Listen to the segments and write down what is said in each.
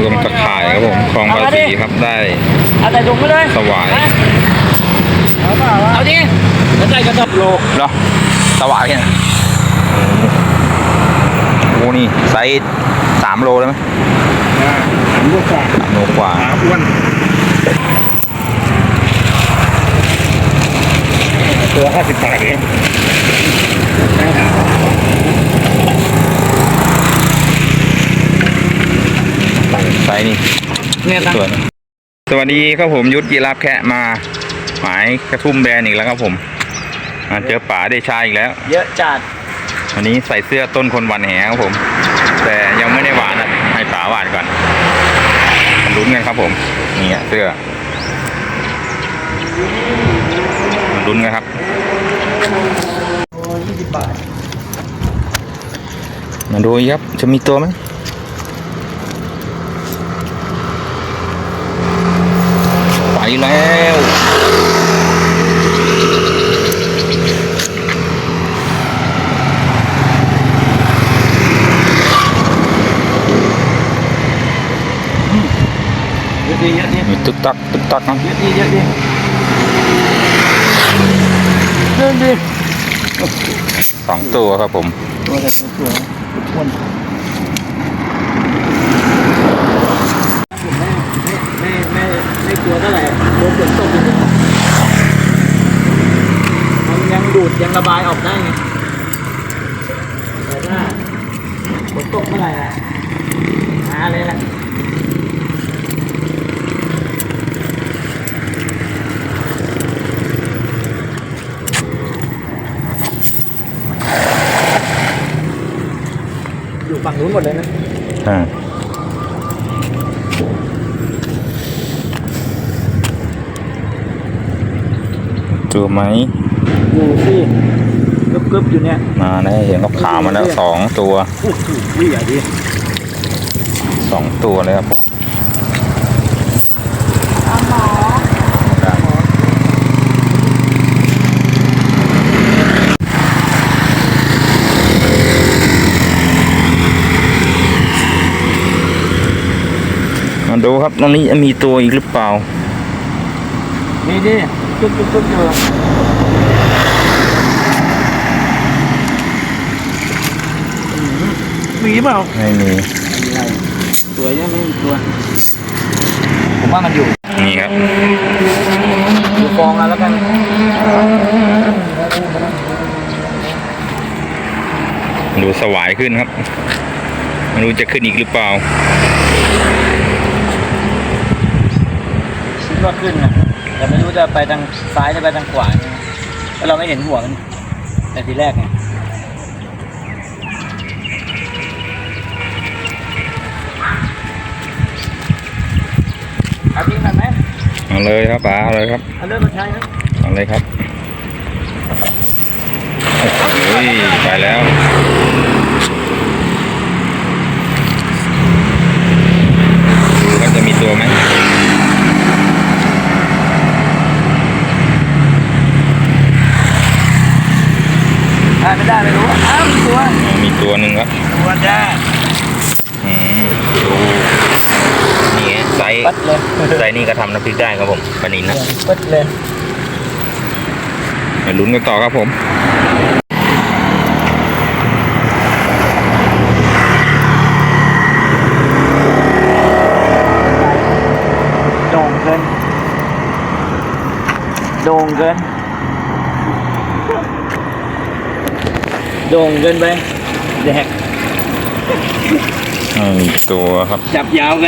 รวมตะข่ายครับผมคลองภาษีครับได้เอาใส่ถุงไปเลยสวายเอาเปล่าวะเอาดิแล้วใส่กระสอบโลเนาะสวายเนี่ยโอ้นี่ไซส์สามโลได้ไหมลูกกว่าสามโลกว่าขาอ้วนตัวห้าสิบบาทเอง ไซ ส์นี่เนี่ยตั้งสวยนะสวัสดีครับผมยุทธยีรับแคะมา หมายกระทุ่มแบนอีกแล้วครับผมมาเจอป๋าเดชาอีกแล้ว เยอะจัดวันนี้ใส่เสื้อต้นคนหวันแหครับผม แต่ยังไม่ได้หวานนะให้ป๋าหวานก่อนมาลุ้นกันครับผมนี่ฮะเสื้อมาลุ้นกันครับโอ้ยี่สิบบาทมาดูครับจะมีตัวไหมไป แล้วเยอะดีเยอะดีมีตึกตักตึกตักนะเยอะดีเยอะดีเยอะดีสองตัวครับผมตัวแต่ตัวตัวอ้วนไม่ไม่ ไม่กลัวเท่าไหร่โดนฝนตกอยู่มันยังดูดยังระบายออกได้ไงแต่ถ้าฝนตกเมื่อไหร่อะหาเลยแหละอยู่ฝั่งนู้นหมดเลยนะ อ่า ตัวไหมอยู่ที่กึบๆอยู่เนี่ยมาได้เห็นกับขาวมาแล้วสองตัวโอ้โหวิ่งอะดิสองตัวเลยครับผมมาดูครับตรงนี้จะมีตัวอีกหรือเปล่า นี่ดิ กึบๆๆอยู่มีเปล่าไม่มีตัวยังไม่มีตัว ผมว่ามันอยู่ นี่ครับอยู่กองแล้วแล้วกันดูสวายขึ้นครับไม่รู้จะขึ้นอีกหรือเปล่าคิดว่าขึ้นนะ แต่ไม่รู้จะไปทางซ้ายหรือไปทางขวาไงแล้วเราไม่เห็นหัวมันแต่ทีแรกไงเอาทิ้งกันไหมเอาเลยครับป๋าเอาเลยครับ เอาเริ่มมาใช้ครับเอาเลยครับโอ้ยไปแล้ว ดูว่าจะมีตัวไหม ได้ไม่ได้ไม่รู้อ้าวมีตัว มีตัวหนึ่งครับ ตัวจ้า อืมดูนี่ไงไซส์ ปัดเลยไซส์นี่ก็ทำน้ำพริกได้ครับผมปลานินนะปัดเลยไปลุ้นกันต่อครับผมโด่งเกินโด่งเกินโด่งเกินไปแดกอ่ามีตัวครับ จับยาวไป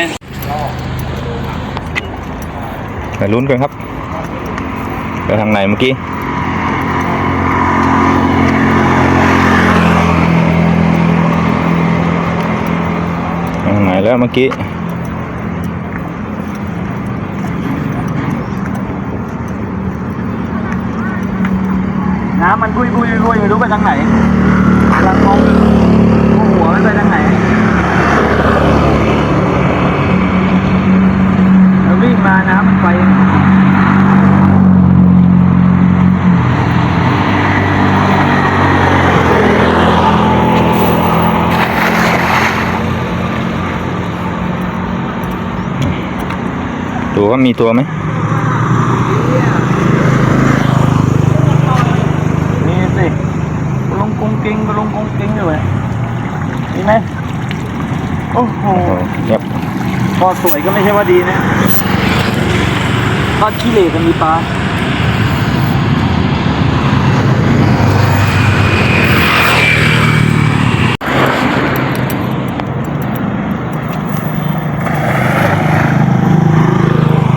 ไปลุ้นกันครับไปทางไหนเมื่อกี้ทางไหนแล้วเมื่อกี้น้ำมันกุยกุยกุยไม่รู้ไปทางไหนกำลังมองหัวมันไปทางไหนแล้ววิ่งมาน้ำมันไป ดู ว่ามีตัวไหมนี่สิกระลงกงเก่งกระลงกงเก่งอยู่เลยนี่ไหมโอ้โหเงียบพอสวยก็ไม่ใช่ว่าดีนะทอดขี้เหร่กันมีปลา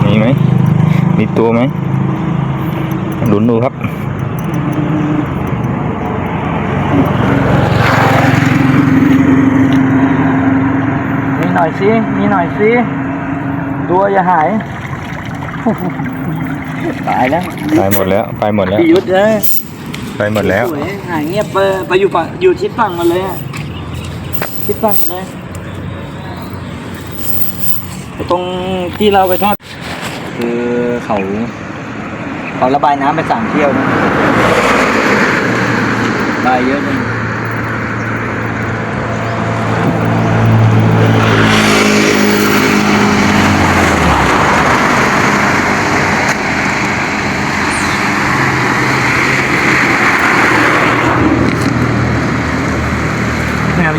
มีไหม มีตัวไหมลุ้นดูครับ มีหน่ อยสิมีหน่อยสิดูอย่าหาย ตายแล้วไปหมดแล้ว ไปหมดแล้ว พี่ยุทธเอ้ยไปหมดแล้วสวยหายเงียบไปไปอยู่ฝั่งอยู่ทิศฝั่งมันเลยอะทิศฝั่งมันเลยตรงที่เราไปทอด คือเขาเขาระบายน้ำไปสามเที่ยวนะระบายเยอะเลย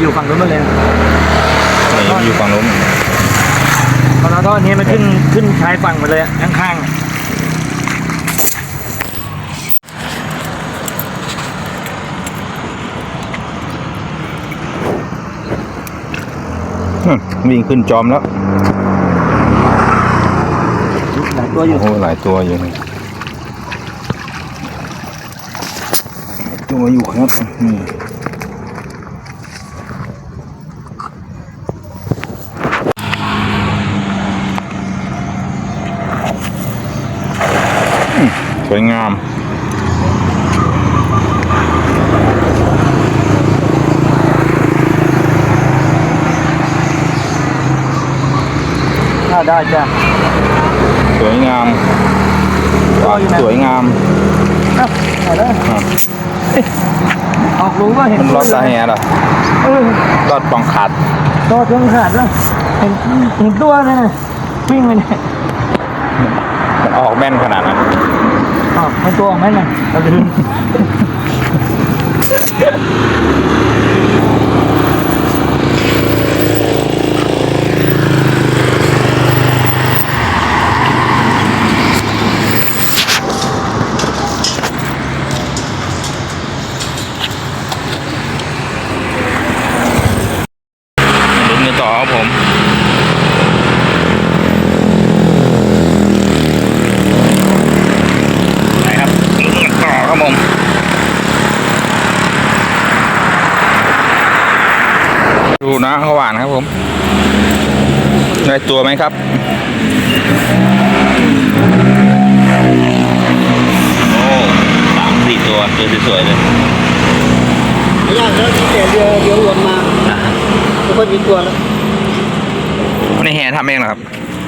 อยู่ฝั่งนู้นหมดเลยนี่อยู่ฝั่งนู้นตอนเราทอดนี้มันขึ้นขึ้นชายฝั่งหมดเลยอะข้างๆอะอืมวิ่งขึ้นจอมแล้วหลายตัวอยู่โอ้โหหลายตัวอยู่นี่ตัวอยู่ครับนี่ สวยงามถ้าได้จ้ะสวยงามตัวอยู่ไหนสวยงามอะไหนแล้วอะออกรู้ว่าเห็นมันรอดสาแหเหรอเออรอดปองขาดตัวเครื่องขาดแล้วเห็นเห็นตัวเลยนะวิ่งไปเนี่ยมัน ออกแม่นขนาดนั้นออกไม่ตัวออกไหมน่ะเราลืมลุ้นกันต่อครับผมไปครับลุ้นกันต่อครับผม ดูนะเขาหวานครับผมได้ตัวไหมครับโอ้สามสี่ตัวตัวสวยๆเลยไม่ยากแล้วมีแต่เรือเรือวนมาไม่ค่อยมีตัวแล้วนี่แห่ทำเองเหรอครับ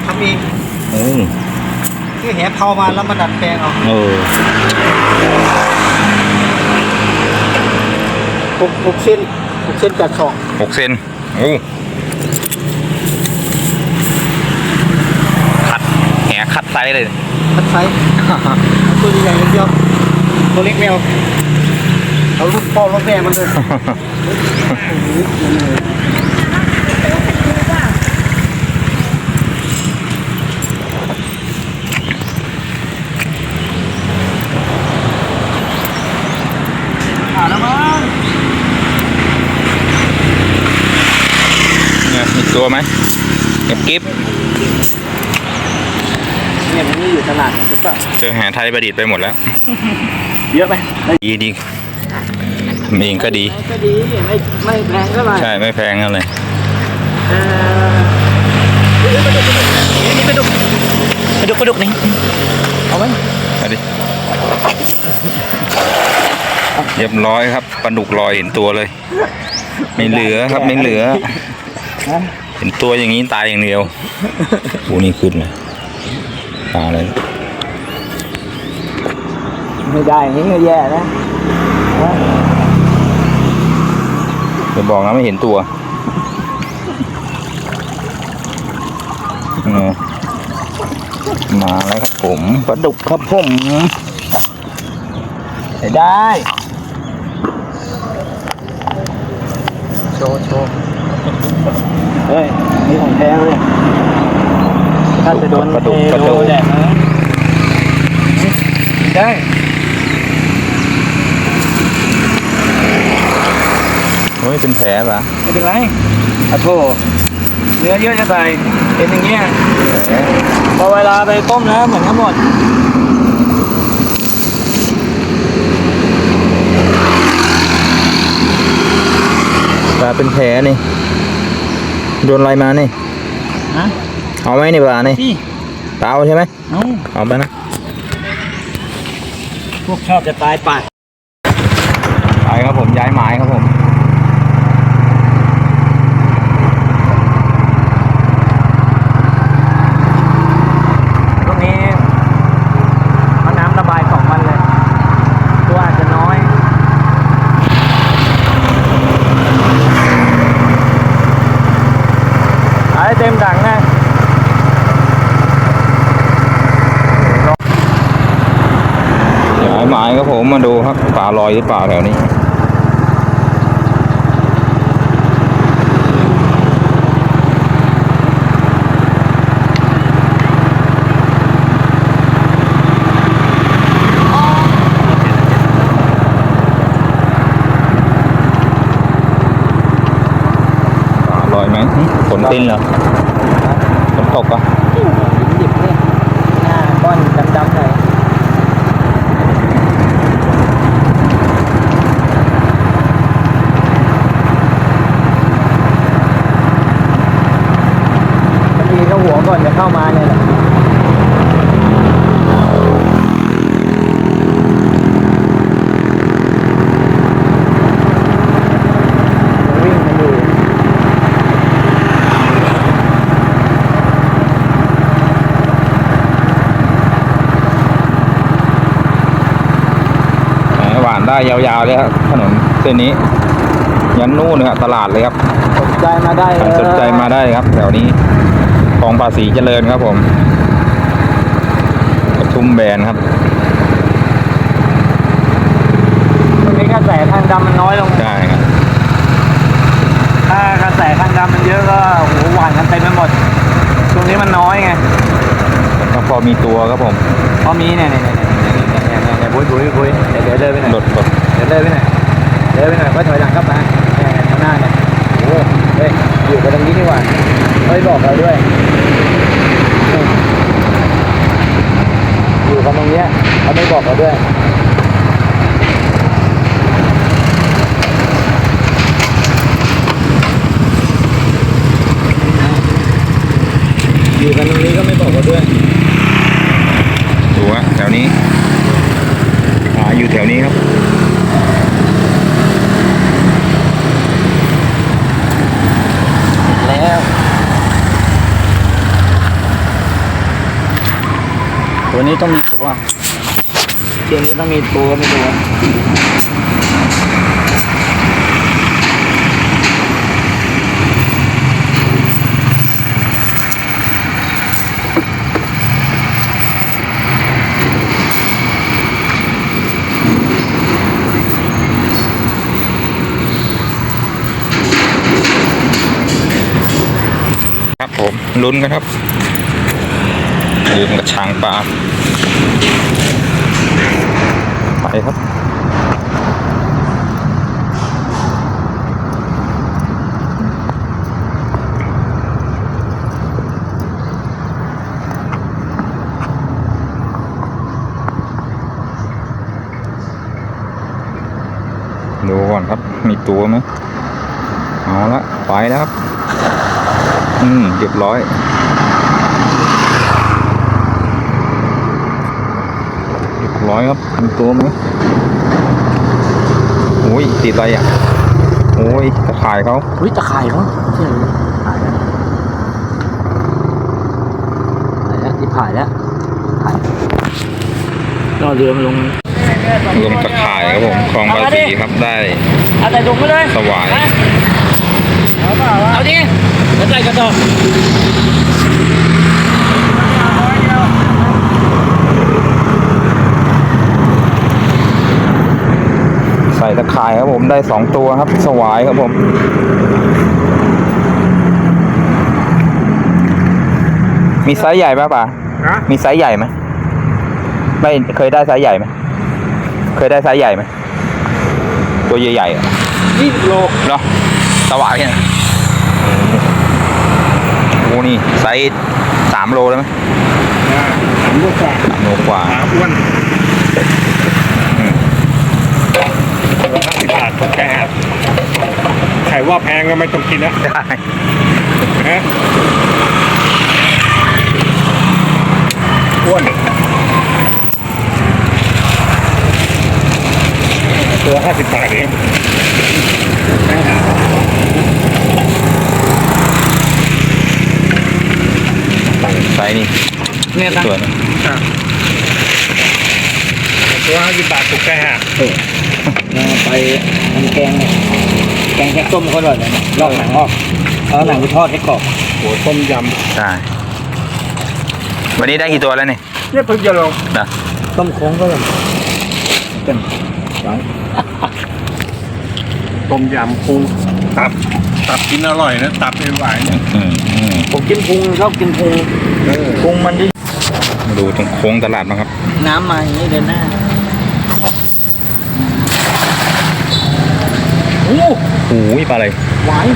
ทำเองโอ้คือแหเผามาแล้วมาดัดแปลงเอาเออหกหกเส้นห กเส้นจากสองหกเซนโอ้คัดแหคัดไซส์เลยพัดไซส์เอาตัวใหญ่ๆเดียวตัวเล็กแมวเอาลูกพ่อลูกแม่มันเลย อ่าแล้วมั้ง เนี่ยมี ตัวไหมเก็บกิฟเนี่ยมันนี่อยู่ตลาดใช่ปะเจอแหไทยประดิษฐ์ไปหมดแล้ว เยอะไปดีดีทำเองก็ดีก็ดีไม่ไม่แพงเท่าไหร่ใช่ไม่แพงนั่นเลยเออนี่ปลาดุกปลาดุกปลาดุกนี่เอาไหมมาดิเรียบร้อยครับปลาดุกลอยเห็นตัวเลย ไม่เหลือครับไม่เหลือฮะ เห็นตัวอย่างนี้ตายอย่างเดียวโอ้นี่ขึ้นเลยปลาอะไรไม่ได้อย่างนี้ก็แย่นะฮะจะบอกนะไม่เห็นตัวเออมาแล้วครับผมปลาดุกครับผมใช้ได้โชว์โชว์เฮ้ยนี่ ของแท้เลยถ้าจะโดนปลาดุกเทปลาดุกโแดดนะได้เฮ้ยเป็นแผลปะไม่เป็นไรอะโถเนื้อเยอะจะตายเป็นอย่างเงี้ยพอเวลาไปต้มนะเหมือนกันหมดปลาเป็นแผลนี่ โดนอะไรมานี่ฮะเอาไหมนี่ปลานี่พี่เปล่าใช่ไหมเอ้าเอาไปนะ พวกชอบจะตายปากไปครับผมย้ายไม้ครับผม ตรงนี้เอาน้ำระบายสองวันเลย ตัวอาจจะน้อย เอาให้เต็มถังนะ ย้ายไม้ครับผมมาดูครับปลาลอยหรือเปล่าแถวนี้ปลาลอยไหมหึฝนติ้นเหรอฝนตกอะหยิบเนี่ยหน้าก้อนดำๆหน่อยบางทีก็หัวก่อนจะ เข้ามาเนี่ยแหละวิ่งกันอยู่แหมหวานได้ยาวๆเลยครับถนนเส้นนี้ ยันนู่นเลยครับตลาดเลยครับ สนใจมาได้ใครเลยสนใจมาได้ครับ แถวนี้ คลองภาษีเจริญครับผมปทุมแบนครับตรงนี้กระแสทางดำมันน้อยลง ใช่ครับ ถ้ากระแสทางดำมันเยอะก็โอ้โหหวานกันเต็มไปหมด ตรงนี้มันน้อยไงก็พอมีตัวครับผมเพราะมีเนี่ยเนี่ยเนี่ยเนี่ยเนี่ยเนี่ยเนี่ยบุ้ยบุ้ยบุ้ยเดี๋ยวเดี๋ยวเดินไปหน่อยหลดหลดเดี๋ยวเดินไปหน่อยเดินไปหน่อยก็ถอยหลังกลับมาเนี่ยเนี่ยข้างหน้าเนี่ยโอ้โหเฮ้ยอยู่กันตรงนี้ดีกว่า เฮ้ยบอกเราด้วยอยู่กันตรงเนี้ยเขาไม่บอกเราด้วยอยู่กันตรงนี้ก็ไม่บอกเราด้วยดูฮะแถวนี้หาอยู่แถวนี้ครับ แล้ว ตัวนี้ต้องมีตัวเที่ยวนี้ต้องมีตัวไม่ตัวครับผมลุ้นกันครับ ลืมกระชังปลาไปครับดูก่อนครับ มีตัวไหมเอาละ ไปแล้วครับ อืม เรียบร้อย รียบร้อยครับมีตัวไหมโอ้ยติดอะไรอะ โอ้ยตะข่ายเขาอุ้ยตะข่ายเขาเที่ยวถ่ายแล้วถ่ายแล้วที่ถ่ายแล้วถ่ายก็เรือมันลงรวมตะข่ายครับผมคลองบาสีครับได้เอาใส่ถุงไปเลยสวายเอาเปล่าวะเอาดิแล้วใส่กระสอบ ตะข่ายครับผมได้สองตัวครับ สวายครับผมมีไซส์ใหญ่ป่ะป่ะนะมีไซส์ใหญ่ไหมไม่เคยได้ไซส์ใหญ่ไหมเคยได้ไซส์ใหญ่ไหมตัวใหญ่ๆอะยี่สิบโลเนาะสวายเนี่ยโอ้นี่ไซส์สามโลได้ไหมสามลูกแปดสามโลกว่าหาอ้วน ร้อยห้าสิบบาทแกใครว่าแพงก็ไม่ต้องกินนะได้ฮะอ้วนตัวห้าสิบบาทเองไซส์นี่เนี่ยตั้งสวยนะอะตัวห้าสิบบาทถูกแค่หัก เราไปทำแกงเนี่ยแกงแค่ต้มก็อร่อยเลยนะลอกหนังออกเอาหนังไปทอดให้กรอบหัวต้มยใช่วันนี้ได้กี่ตัวแล้วเนี่ยำเนี่ยเพิ่งจะลงนะต้มโค้งก็เลยเป็นหวังต้มยำพุงตับ ตับกินอร่อยนะ ตับไม่ไหวเนี่ยอืมอืมผมกินพุงชอบกินพุงเออพุงมันดิมาดูตรงโค้งตลาดนะครับน้ำมาอย่างนี้เดินหน้า อ้โอ้ยปลาอะไรหวาน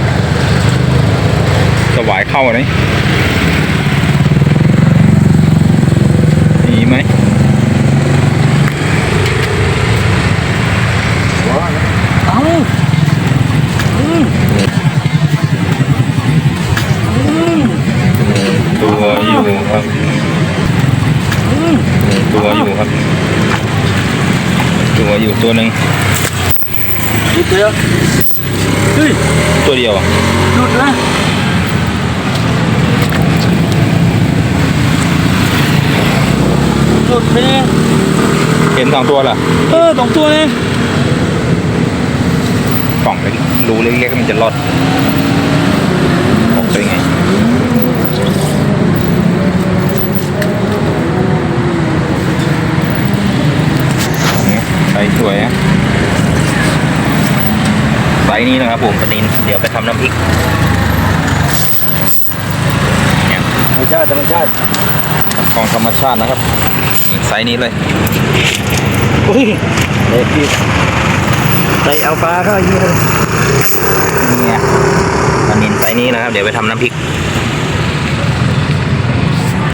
สวายเข้าอะไรมีไหมเอ้าอืมอืมตัวอยู่ครับอืมตัวอยู่ครับ ตัวอยู่ตัวหนึ่งหยุดเลย เฮ้ยตัวเดียวอะหยุดนะหยุดไปเองเห็นสองตัวเหรอเออสองตัวเองกล่องเล็กรูเล็กๆมันจะรอดออกไปไงใส่สวยอะไซส์นี้นะ ครับผมปลานินเดี๋ยวไปทำน้ำพริกเนี่ยธรรมชาติธรรมชาติของธรรมชาตินะครับนี่ไซส์นี้เลยอุ้ยเด็กพี่ใส่เอาปลาเข้าอย่างนี้เลยเนี่ยปลานินไซส์นี้นะครับ เดี๋ยวไปทำน้ำพริก